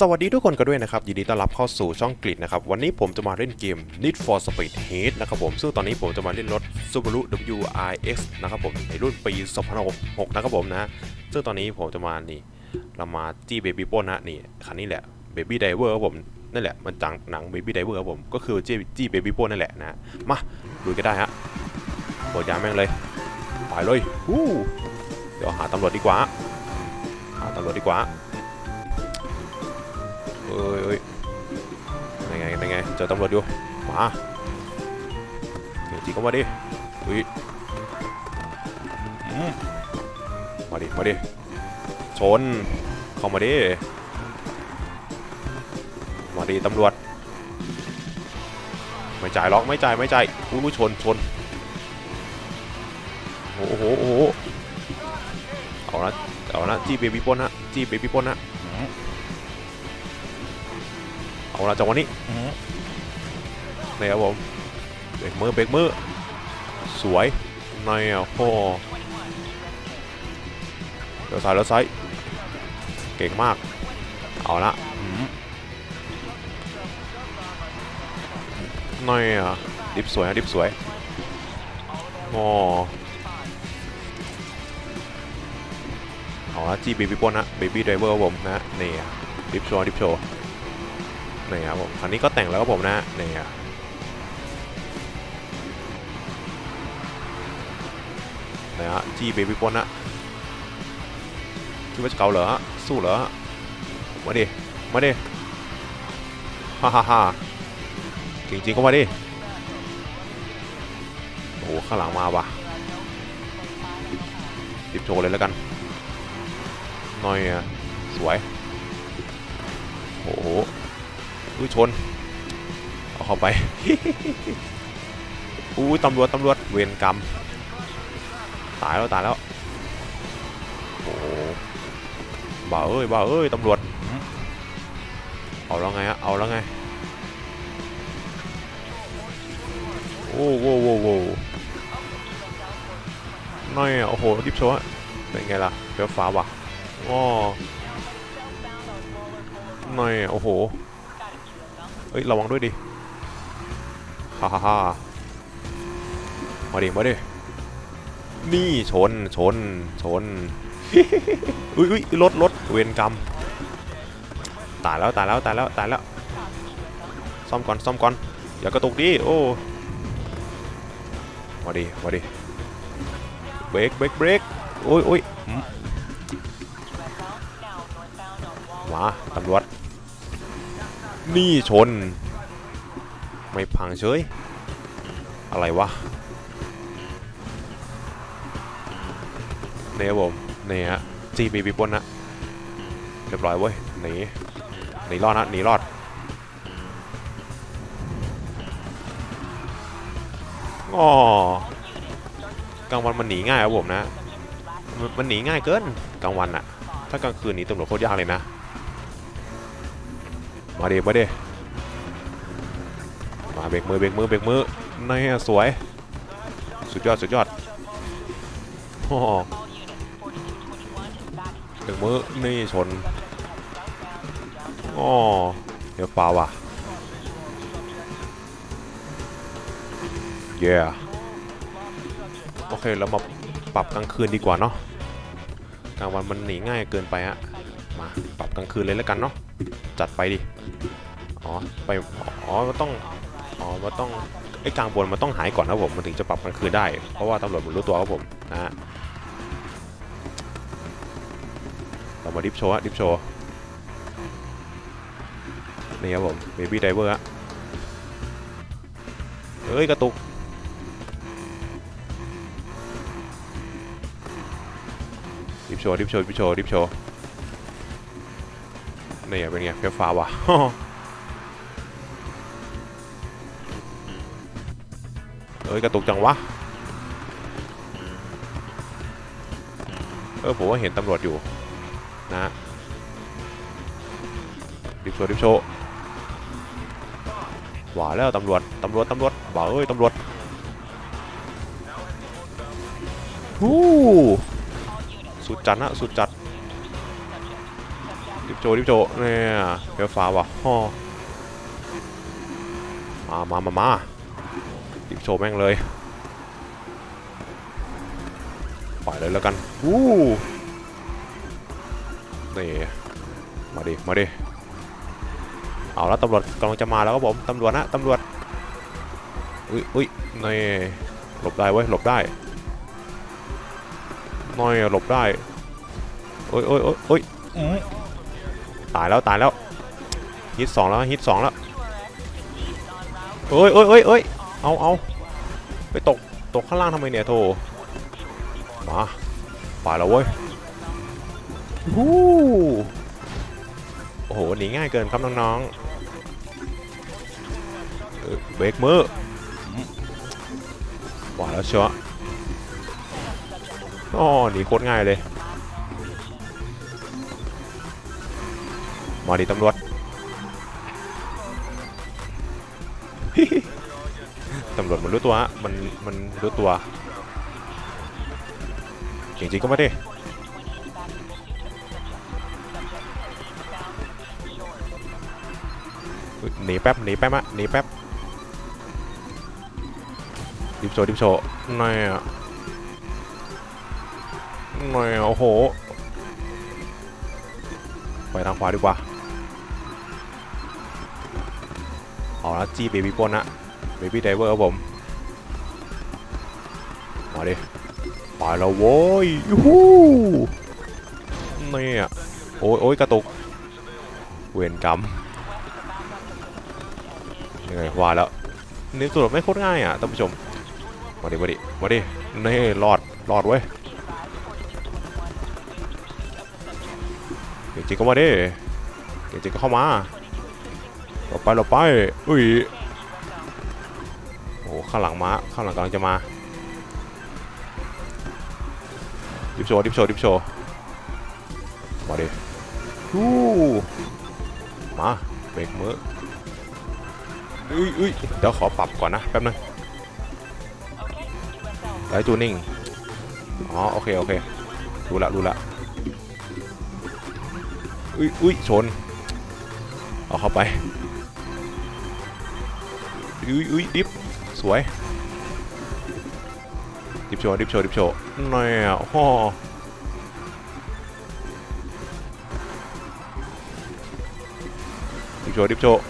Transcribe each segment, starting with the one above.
สวัสดีทุกคนกันด้วยนะครับ ยินดีต้อนรับเข้าสู่ช่องกริดนะครับ วันนี้ผมจะมาเล่นเกม Need for Speed Heat นะครับผม ซึ่งตอนนี้ผมจะมาเล่นรถ Subaru WRX นะครับผม ในรุ่นปี 2006 นะครับผมนะ ซึ่งตอนนี้ผมจะมานี่ เรามาจี้เบบี้ปนนะนี่ คันนี้แหละ Baby Driver ครับผม นั่นแหละ มันจากหนัง Baby Driver ครับผม ก็คือจี้จี้เบบี้ปนนั่นแหละนะ มาดูกันได้ฮะเปิดยาแม่งเลยไปเลยวู้เดี๋ยวหาตำรวจดีกว่า หาตำรวจดีกว่า เอ้ยเอ้ยยังไงยังไงเจอตำรวจอยู่มาจริงๆก็มาดิอุ้ยมาดิ มาดิ ชน เข้ามาดิ มาดิตำรวจ ไม่จ่ายหรอกไม่จ่ายไม่จ่ายอุ้ยชนชน โอ้โหโอ้โหเอาละเอาละจี้เบบี้ป้นฮะจี้เบบี้ป้นฮะ อืมเอาละจังหวะนี้นี่ครับผมเบรกมือเบรกมือสวยในอะโอ้เดี๋ยวซ้ายแล้วซ้ายเก่งมาก เอาละอืมในอะดิฟสวยนะดิฟสวยโอ้เอาละจีบีบีปนนะเบบี้ไดเวอร์ผมนะนี่อะดิฟโชว์ดิฟโชว์ นี่ครับผมคันนี้ก็แต่งแล้วครับผมนะนี่อะนี่ฮะจีเบบี้ปนนะคิดว่าจะเกาเหรอฮะสู้เหรอฮะมาดิมาดิฮ่าฮ่าฮ่าจริงๆก็มาดิโอ้โหข้างหลังมาว่ะดิบโชว์เลยแล้วกันหน่อยสวยโอ้โห อุ้ยชน เอาเข้าไป อุ้ยตำรวจตำรวจเวรกรรม ตายแล้วตายแล้ว โอ้โหบ้าเอ้ยบ้าเอ้ยตำรวจหืมเอาแล้วไงฮะเอาแล้วไง โอ้โหโว้โหน้อยอะโอ้โหดิบโชว์อะเป็นไงล่ะเฟี้ยวฟ้าว่ะอ้อน้อยอะโอ้โห เฮ้ยระวังด้วยดิฮ่าฮ่าฮ่ามาดิมาดินี่ชนชนชนอุ้ยอุ้ยรถรถเวรกรรมตายแล้วตายแล้วตายแล้วตายแล้วซ่อมก่อนซ่อมก่อนอย่ากระตุกดิโอ้มาดิมาดิเบรกเบรกเบรกโอ้ยโอ้ยมมาตำรวจ นี่ชน ไม่พังเฉย อะไรวะเนี่ยผมเนี่ฮะจีบีบีปนนะเรียบร้อยเว้ยหนีหนีรอดนะหนีรอดอ๋อกลางวันมันหนีง่ายครับผมนะมมันหนีง่ายเกินกลางวันอะถ้ากลางคืนหนีตำรวจโคตรยากเลยนะ มาเดมาเดมาเบรกมือเบรกมือเบรกมือนี่สวย สุดยอดสุดยอดโอ้โหเบรกมือนี่ชนอ๋อเดี๋ยวเปล่าว่ะเย้โอเคเรามาปรับกลางคืนดีกว่าเนาะกลางวันมันหนีง่ายเกินไปฮะมาปรับกลางคืนเลยแล้วกันเนาะจัดไปดิ ไปอ๋อมันต้องอ๋อมันต้องไอ้กลางบนมันต้องหายก่อนครับผมมันถึงจะปรับกลางคืนได้ เพราะว่าตำรวจมันรู้ตัวครับผมนะฮะเรามาดิฟโชว์ฮะดิฟโชว์นี่ครับผมเบบี้ไดเวอร์ฮะเฮ้ย กระตุกดิฟโชว์ดิฟโชว์ดิฟโชว์ดิฟโชว์นี่เป็นไงเฟี้ยฟ้าว่ะ เอ้ยกระตุกจังวะ เออผมว่าเห็นตำรวจอยู่นะดิบโชว์ดิบโชว์หว่าแล้วตำรวจตำรวจตำรวจบ่าเอ้ยตำรวจฮู้สุดจัดนะสุดจัดดิบโจดิบโจเนี่ยเฟี้ยวฟ้าว่ะฮ่อมามามามา โชว์แม่งเลยปล่อยเลยแล้วกันวู้นี่มาดิมาดิเอาแล้วตำรวจกำลังจะมาแล้วครับผมตำรวจนะตำรวจอุ้ยอุ้ยนี่หลบได้เว้ยหลบได้น้อยหลบได้โอ้ยโอ้ยโอ้ยโอ้ยอื้อตายแล้วตายแล้วฮิตสองแล้วฮิตสองแล้วเอ้ยเอ้ยเอ้ยเอ้ยเอาเอา ไปตกตกข้างล่างทำไมเนี่ยโธ่มาไปแล้วเว้ยฮู้โอ้โหหนีง่ายเกินครับน้องๆเบรกมืออืมป่าแล้วเชียวอ๋อหนีโคตรง่ายเลย มาดิตำรวจ รวจมันรู้ตัวฮะมันมันรู้ตัวจริงๆก็ไม่ได้หนีแป๊บหนีแป๊บอะหนีแป๊บดิบโชดิบโชหน่อยอะหน่อยโอ้โหไปทางขวาดีกว่าเอาละจีเบบี้ปนนะ บบี้ไดเวอร์ครับผม มาดิไปแล้วโว้ยยูฮูนี่อะโอ้ยโอ้ยกระตุก เวรกรรมยังไงว่าแล้วนี่สุดไม่โคตรง่ายอะท่านผู้ชม มาดิมาดิมาดินี่รอดรอดเว้ยจริงๆก็มาดิจริงๆก็เข้ามาเราไปเราไปอุ้ย ข้างหลังมาข้างหลังกำลังจะมาดิฟโชดิฟโชดิฟโชมาดิฮู้มาเบรกมืออุ้ยอุ้ยเดี๋ยวขอปรับก่อนนะแป๊บนึงไลท์จูนิ่งอ๋อโอเค โอเครู้ละรู้ละอุ้ยอุ้ยชน เอาเข้าไปอุ้ยอุ้ยดิฟ สวย ดิฟโชว์ดิฟโชว์ดิฟโชว์หน่อยอะฮ่อดิฟโชว์ดิฟโชว์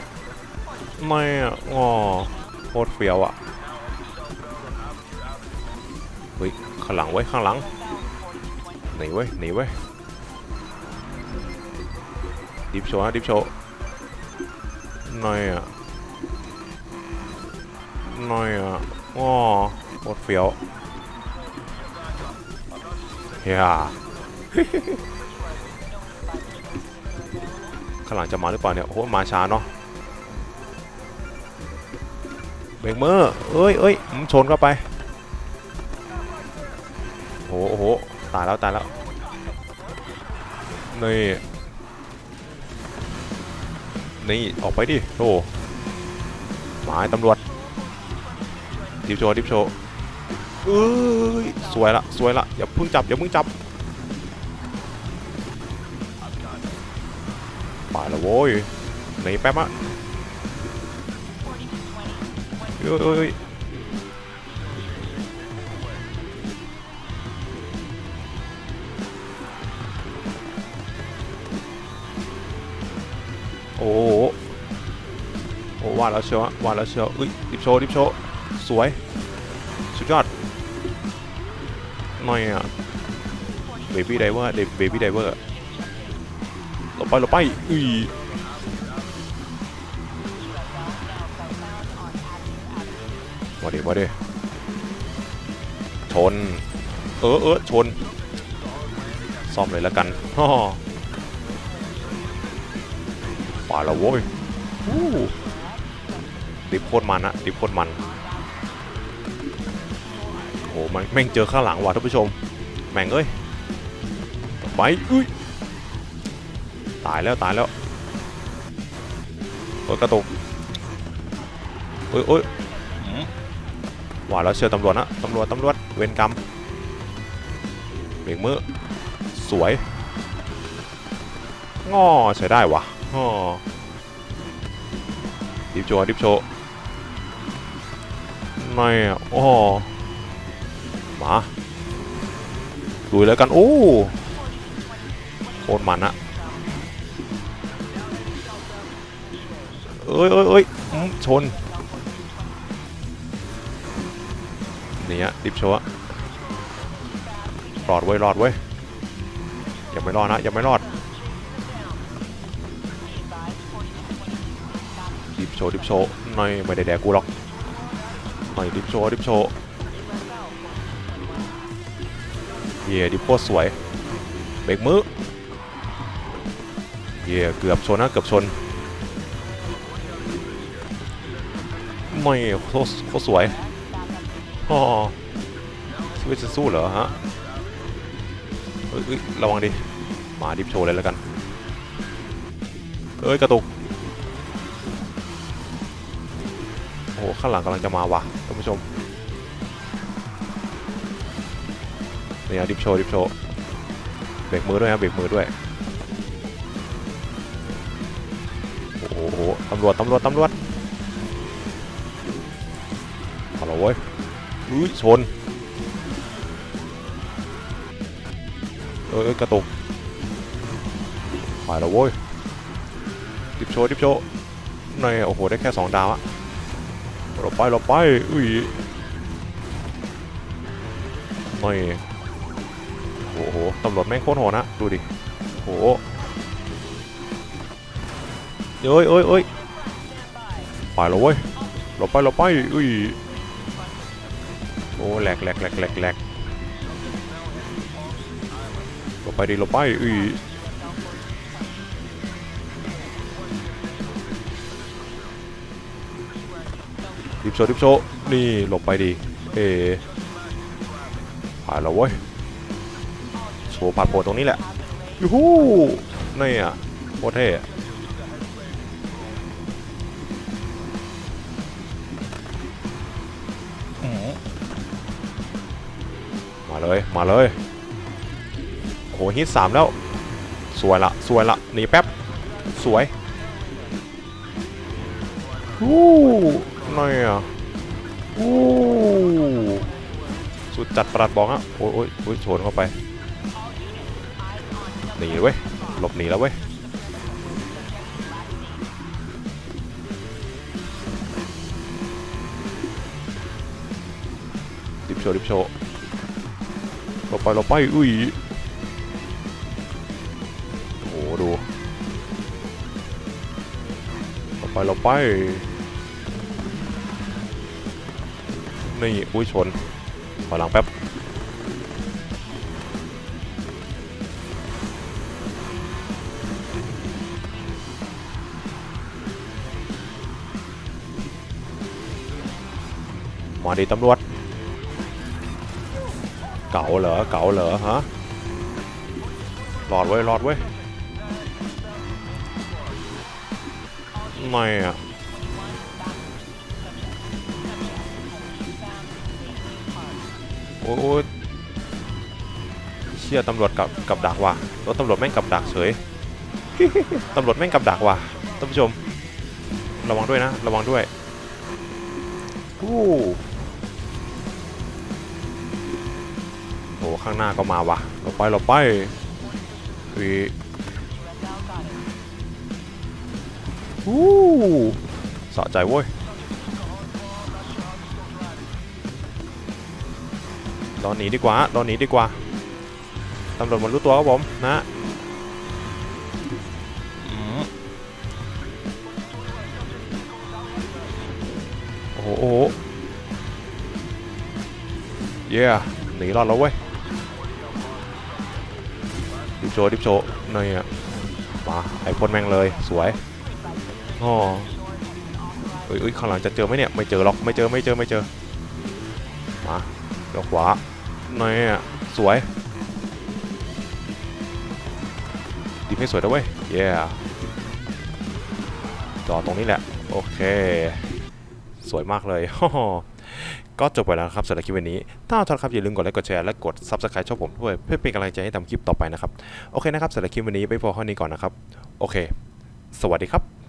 หน่อยอะอ๋อโคตรเฟี้ยวอะเฮ้ยข้างหลังไว้ยข้างหลังหนีไว้ยหนีไว้ยดิฟโชว์ดิฟโชว์หน่อยอะ หน่อยอะอ้อโคตรเฟี้ยวเฮียข้างหลังจะมาหรือเปล่าเนี่ย โอ้โห มาช้าเนาะเบรกมือเอ้ยเอ้ยชนเข้าไปโอ้โห ตายแล้ว ตายแล้ว นี่ นี่ ออกไปดิโธ่หมายตำรวจ ดิฟโชว์ดิฟโชว์เอ้ยสวยละสวยละอย่าเพิ่งจับอย่าเพิ่งจับไปละโว้ยหนีแป๊บอะเอ้ยเอ้ยเอ้ยโอ้โหโอ้ว่าแล้วเชียวว่าแล้วเชียวเอ้ยดิฟโชว์ดิฟโชว์ สวย สุดยอดหน่อยอะเบบี้ไดเวอร์เบบี้ไดเวอร์หลบไปหลบไปอุ้ยมาเดิมาเดิชน เออเออชน ซ่อมเลยแล้วกันฮ่อป่าละโว้ยอู้ดิบโคตรมันอะดิบโคตรมัน โอ้โหแม่งเจอข้างหลังว่ะท่านผู้ชม แม่งเอ้ยไปอุ้ยตายแล้วตายแล้วโอ้ยกระตุกโอ้ยโอ้ยว่าแล้วเชื่อตำรวจนะตำรวจตำรวจเวรกรรมเบรกมือสวยงอใช้ได้วะอ้อดิฟโชว์ดิฟโชว์ไม่อะโอ้ มาดูแล้วกัน โอ้โคตรมันอะเอ้ยเอ้ยเอ้ยชนนี่อะดิฟโชว์อะรอดเว้ยรอดเว้ยยังไม่รอดนะยังไม่รอดดิฟโชว์ดิฟโชว์หน่อยไม่ได้แดกกูหรอกหน่อยดิฟโชว์ดิฟโชว์ เย่ดิโคตรสวยเบรกมือเย่เกือบชนนะเกือบชนไม่โคตรโคตรสวยอ๋อชีวิตจะสู้เหรอฮะเฮ้ยระวังดิมาดิฟโชว์เลยแล้วกันเอ้ยกระตุกโอ้ข้างหลังกำลังจะมาว่ะท่านผู้ชม นี่อะดิฟโชว์ดิฟโชว์เบรกมือด้วยนะเบรกมือด้วยโอ้โหตำรวจตำรวจตำรวจเอาละเว้ยอุ้ยชนเอ้ยเอ้ยกระตุกไปแล้วเว้ยดิฟโชว์ดิฟโชว์ในโอ้โห ได้แค่สองดาวอะเราไปเราไป อุ้ยไม่ โอ้โหตำรวจแม่งโคตรโหดนะ ดูดิโอ้โหเอ้ยเอ้ยเอ้ยไปแล้วเว้ยเราไปเราไปอุ้ยโอ้แหลกแหลกแหลกแหลกแหลกเราไปดิเราไปอุ้ยดิบโชดิบโชนี่หลบไปดิเอผ่านแล้วเว้ย โชว์ผ่านโผล่ตรงนี้แหละยูฮูนี่อะโคตรเท่อะอืมมาเลย มาเลยโหฮิตสามแล้ว สวยละ สวยละ หนีแป๊บ สวยวู้น่อยอะวู้สุดจัดประหลัดบอกอะ โอ้ยโอ้ยโอ้ยชนเข้าไป หนีเว้ยหลบหนีแล้วเว้ยดิบโชว์ดิบโชว์หลบไปหลบไปอุ้ยโอ้โหดูหลบไปหลบไปนี่อุ้ยชนขอหลังแป๊บ มาดิตำรวจ เก๋าเหรอ เก๋าเหรอฮะรอดเว้ยรอดเว้ยไม่อะโอ้ยเชี่ยตำรวจกับกับดักว่ะรถตำรวจแม่งกับดักเฉยตำรวจแม่งกับดักว่ะท่านผู้ชม ระวังด้วยนะ ระวังด้วยอู้ ข้างหน้าก็มาว่ะเราไปเราไปวีอู้สะใจเว้ยราหนีดีกว่าราหนีดีกว่า ตำรวจมันรู้ตัวครับผมนะโอ้โหเย้หนีรอดแล้วเว้ย โชว์ดิบโชว์น่อยอะมาไอพ่นแม่งเลยสวยอ๋อเอ้ยเอ้ยข้างหลังจะเจอไหมเนี่ยไม่เจอหรอกไม่เจอไม่เจอไม่เจอมาเดี๋ยวขวาหน่อยอะสวยดิบให้สวยนะเว้ยเย้จอดตรงนี้แหละโอเค สวยมากเลยก็จบไปแล้วครับสำหรับคลิปวันนี้ ถ้าชอบครับอย่าลืมกดไลค์กดแชร์และกด subscribe ช่องผมด้วยเพื่อเป็นกำลังใจให้ทำคลิปต่อไปนะครับ โอเคนะครับสำหรับคลิปวันนี้ไปพอเท่านี้ก่อนนะครับ โอเค สวัสดีครับ